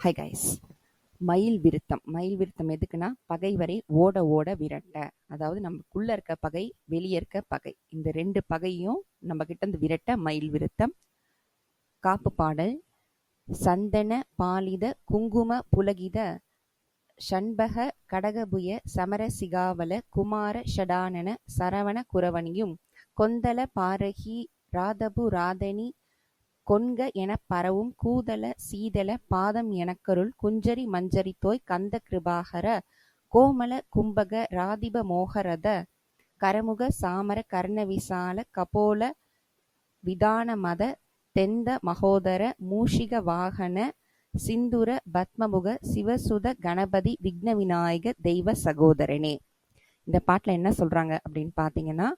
Hi guys மயில் விருத்தம். மயில் விருத்தம் எதுக்குன்னா பகைவரை ஓட ஓட விரட்ட. அதாவது நமக்குள்ள இருக்க பகை வெளியே இருக்க பகை. இந்த ரெண்டு பகையும் நம்ம கிட்ட இருந்து விரட்ட மயில் விருத்தம். காப்பு பாடல். சந்தன பாலித குங்கும புலகித ஷண்பக கடகபுய சமரசிகாவல குமார ஷடானன சரவண குரவணியும் கொந்தல பாரகி ராதபு ராதனி கொன்க எனப் பரவும் கூதல சீதல பாதம் எனக்கருள் குஞ்சரி மஞ்சரி தோய் கந்த கிருபாகர கோமல கும்பக ராதிப மோகரத கரமுக சாமர கர்ணவிசால கபோல விதானமத தெந்த மகோதர மூஷிக வாகன சிந்துர பத்மமுக சிவசுத கணபதி விக்ன விநாயக தெய்வ சகோதரனே. இந்த பாட்டில் என்ன சொல்றாங்க அப்படின்னு பார்த்தீங்கன்னா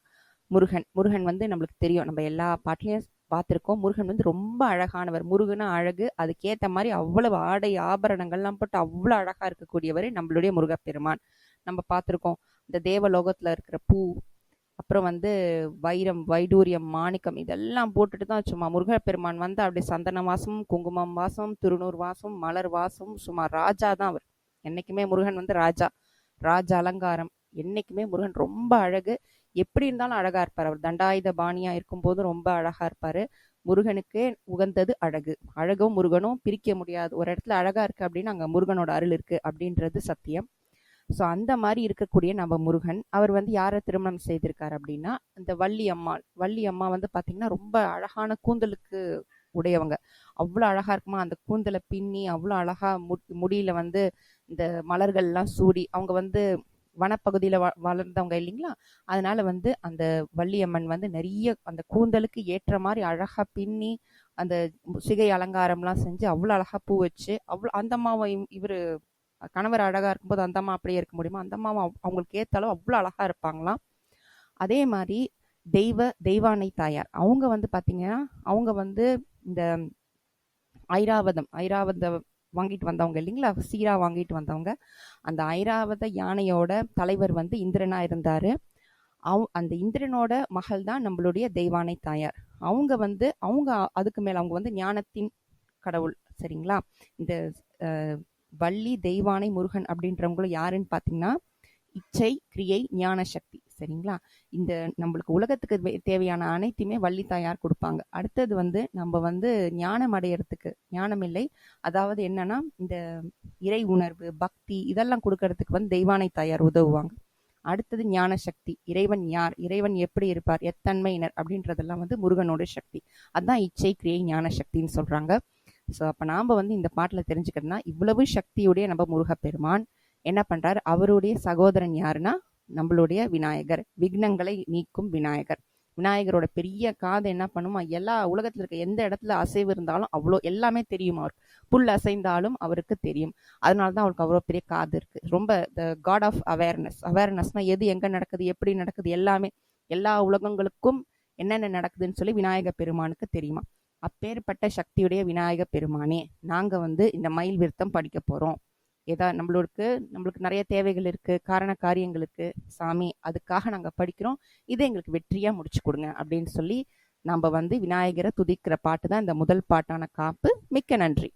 முருகன். முருகன் வந்து நம்மளுக்கு தெரியும். நம்ம எல்லா பாட்டிலையும் பார்த்துருக்கோம். முருகன் வந்து ரொம்ப அழகானவர். முருகனா அழகு. அதுக்கேற்ற மாதிரி அவ்வளவு ஆடை ஆபரணங்கள்லாம் போட்டு அவ்வளோ அழகாக இருக்கக்கூடியவர் நம்மளுடைய முருகப்பெருமான். நம்ம பார்த்துருக்கோம். இந்த தேவலோகத்தில் இருக்கிற பூ அப்புறம் வந்து வைரம் வைடூரியம் மாணிக்கம் இதெல்லாம் போட்டுட்டு தான் சும்மா முருகப்பெருமான் வந்து அப்படி சந்தன வாசம் குங்குமம் வாசம் திருநூறு வாசம் மலர் வாசம் சும்மா ராஜா தான் அவர். என்றைக்குமே முருகன் வந்து ராஜா. ராஜ அலங்காரம். என்றைக்குமே முருகன் ரொம்ப அழகு. எப்படி இருந்தாலும் அழகா இருப்பார். அவர் தண்டாயுத பாணியா இருக்கும்போது ரொம்ப அழகா இருப்பாரு. முருகனுக்கே உகந்தது அழகு. அழகும் முருகனும் பிரிக்க முடியாது. ஒரு இடத்துல அழகா இருக்கு அப்படின்னு அங்க முருகனோட அருள் இருக்கு அப்படின்றது சத்தியம். ஸோ அந்த மாதிரி இருக்கக்கூடிய நம்ம முருகன் அவர் வந்து யாரை திருமணம் செய்திருக்காரு அப்படின்னா இந்த வள்ளி அம்மாள் வள்ளி அம்மா வந்து பார்த்தீங்கன்னா ரொம்ப அழகான கூந்தலுக்கு உடையவங்க. அவ்வளோ அழகா இருக்குமா? அந்த கூந்தலை பின்னி அவ்வளோ அழகா முடியில வந்து இந்த மலர்கள்லாம் சூடி அவங்க வந்து வனப்பகுதியில் வ வளர்ந்தவங்க இல்லைங்களா? அதனால வந்து அந்த வள்ளியம்மன் வந்து நிறைய அந்த கூந்தலுக்கு ஏற்ற மாதிரி அழகாக பின்னி அந்த சிகை அலங்காரம்லாம் செஞ்சு அவ்வளோ அழகாக பூ வச்சு அவ்வளோ அந்த அம்மாவை இவர் கணவர் அழகாக இருக்கும்போது அந்த அம்மா அப்படியே இருக்க முடியுமா? அந்த அவங்களுக்கு ஏற்றாலும் அவ்வளோ அழகாக இருப்பாங்களாம். அதே மாதிரி தெய்வ தெய்வானை தாயார். அவங்க வந்து பார்த்தீங்கன்னா அவங்க வந்து இந்த ஐராவதம் ஐராவத வாங்கிட்டு வந்தவங்க இல்லைங்களா? சீரா வாங்கிட்டு வந்தவங்க. அந்த ஐராவத யானையோட தலைவர் வந்து இந்திரனா இருந்தார். அவ் அந்த இந்திரனோட மகள் தான் நம்மளுடைய தெய்வானை தாயார். அவங்க வந்து அவங்க அதுக்கு மேல அவங்க வந்து ஞானத்தின் கடவுள் சரிங்களா? இந்த வள்ளி தெய்வானை முருகன் அப்படின்றவங்களும் யாருன்னு பார்த்தீங்கன்னா இச்சை கிரியை ஞான சக்தி சரிங்களா? இந்த நம்மளுக்கு உலகத்துக்கு தேவையான அனைத்துமே வள்ளி தாயார் கொடுப்பாங்க. அடுத்தது வந்து நம்ம வந்து ஞானம் அடையிறதுக்கு ஞானம் இல்லை. அதாவது என்னன்னா இந்த இறை உணர்வு பக்தி இதெல்லாம் கொடுக்கறதுக்கு வந்து தெய்வானை தாயார் உதவுவாங்க. அடுத்தது ஞான சக்தி இறைவன் யார் இறைவன் எப்படி இருப்பார் எத்தன்மையினர் அப்படின்றதெல்லாம் வந்து முருகனோட சக்தி. அதுதான் இச்சை கிரியை ஞான சக்தின்னு சொல்றாங்க. ஸோ அப்போ நாம் வந்து இந்த பாட்டில் தெரிஞ்சுக்கிறதுனா இவ்வளவு சக்தியுடைய நம்ம முருகப்பெருமான் என்ன பண்ணுறாரு அவருடைய சகோதரன் யாருன்னா நம்மளுடைய விநாயகர் விக்னங்களை நீக்கும் விநாயகர். விநாயகரோட பெரிய காதை என்ன பண்ணுமா? எல்லா உலகத்துல இருக்க எந்த இடத்துல அசைவு இருந்தாலும் அவ்வளோ எல்லாமே தெரியும் அவருக்கு? புல் அசைந்தாலும் அவருக்கு தெரியும். அதனால தான் அவருக்கு அவ்வளோ பெரிய காது இருக்கு. ரொம்ப த காட் ஆஃப் அவேர்னஸ் அவேர்னஸ்னா எது எங்க நடக்குது எப்படி நடக்குது எல்லாமே எல்லா உலகங்களுக்கும் என்னென்ன நடக்குதுன்னு சொல்லி விநாயக பெருமானுக்கு தெரியுமா? அப்பேற்பட்ட சக்தியுடைய விநாயக பெருமானே நாங்கள் வந்து இந்த மயில் விருத்தம் படிக்க போகிறோம் ஏதா நம்மளுக்கு நம்மளுக்கு நிறைய தேவைகள் இருக்கு காரண காரியங்களுக்கு சாமி அதுக்காக நாங்க படிக்கிறோம். இதை எங்களுக்கு வெற்றியா முடிச்சு கொடுங்க அப்படின்னு சொல்லி நம்ம வந்து விநாயகரை துதிக்கிற பாட்டு தான் இந்த முதல் பாட்டான காப்பு. மிக்க நன்றி.